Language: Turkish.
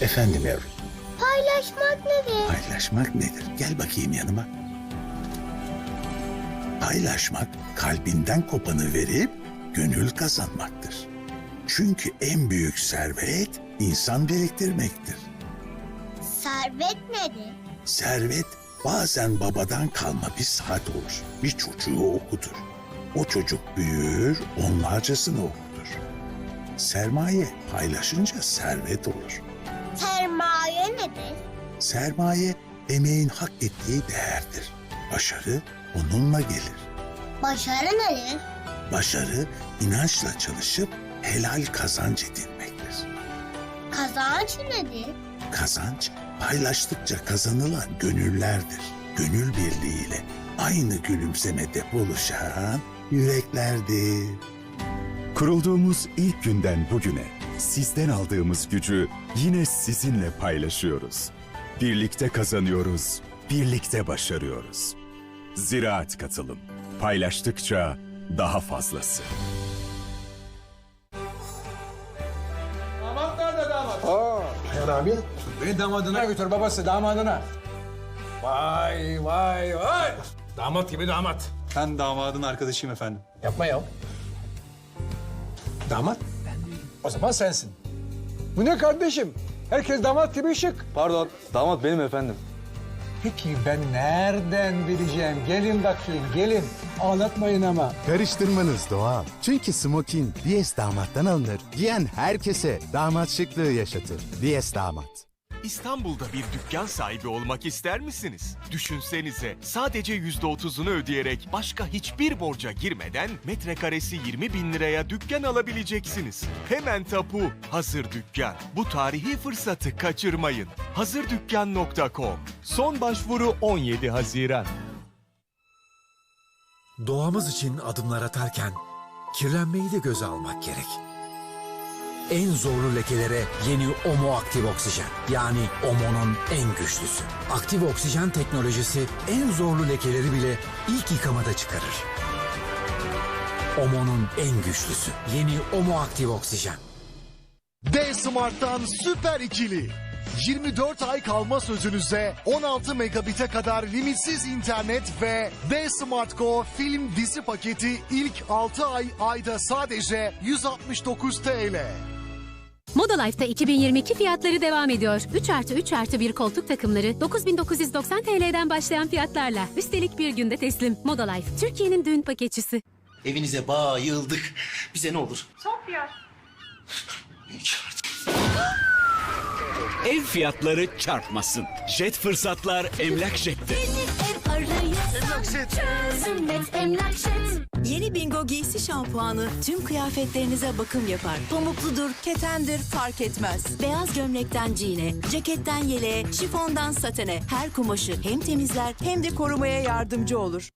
Efendim yavrum, Paylaşmak nedir? paylaşmak nedir? Gel bakayım yanıma. Paylaşmak, kalbinden kopanı verip gönül kazanmaktır. Çünkü en büyük servet insan biriktirmektir. Servet nedir? Servet bazen babadan kalma bir saat olur. Bir çocuğu okutur. O çocuk büyür, onlarcasını okutur. Sermaye paylaşınca servet olur. Sermaye nedir? Sermaye emeğin hak ettiği değerdir. Başarı onunla gelir. Başarı nedir? Başarı inançla çalışıp helal kazanç edinmektir. Kazanç nedir? Kazanç paylaştıkça kazanılan gönüllerdir. Gönül birliğiyle aynı gülümsemede buluşan yüreklerdir. Kurulduğumuz ilk günden bugüne sizden aldığımız gücü yine sizinle paylaşıyoruz. Birlikte kazanıyoruz, birlikte başarıyoruz. Ziraat katılım. Paylaştıkça daha fazlası. Damat nerede damat? Ayhan abi. Beni damadına götür babası damadına. Vay vay vay. Damat gibi damat. Ben damadın arkadaşıyım efendim. Yapma ya. Damat? O zaman sensin. Bu ne kardeşim? Herkes damat gibi şık. Pardon, damat benim efendim. Peki ben nereden bileceğim? Gelin bakayım gelin. Ağlatmayın ama. Karıştırmanız doğal. Çünkü smokin Diyes damattan alınır. Giyen herkese damat şıklığı yaşatır. Diyes damat. İstanbul'da bir dükkan sahibi olmak ister misiniz? Düşünsenize sadece %30'unu ödeyerek başka hiçbir borca girmeden metrekaresi 20 bin liraya dükkan alabileceksiniz. Hemen tapu Hazır Dükkan. Bu tarihi fırsatı kaçırmayın. Hazırdükkan.com Son başvuru 17 Haziran. Doğamız için adımlar atarken kirlenmeyi de göze almak gerek. En zorlu lekelere yeni Omo Aktif Oksijen. Yani Omo'nun en güçlüsü. Aktif Oksijen teknolojisi en zorlu lekeleri bile ilk yıkamada çıkarır. Omo'nun en güçlüsü. Yeni Omo Aktif Oksijen. D-Smart'tan süper ikili. 24 ay kalma sözünüze 16 megabite kadar limitsiz internet ve D-Smart Go film dizi paketi ilk 6 ay ayda sadece 169 TL. Moda Life'da 2022 fiyatları devam ediyor. 3 artı 3 artı 1 koltuk takımları 9990 TL'den başlayan fiyatlarla. Üstelik bir günde teslim. Moda Life, Türkiye'nin düğün paketçisi. Evinize bayıldık. Bize ne olur? Ev fiyatları çarpmasın. Jet fırsatlar Emlak Jet'te. Yeni Bingo giysi şampuanı tüm kıyafetlerinize bakım yapar. Pamukludur, ketendir fark etmez. Beyaz gömlekten jean'e, ceketten yeleğe, şifondan satene her kumaşı hem temizler hem de korumaya yardımcı olur.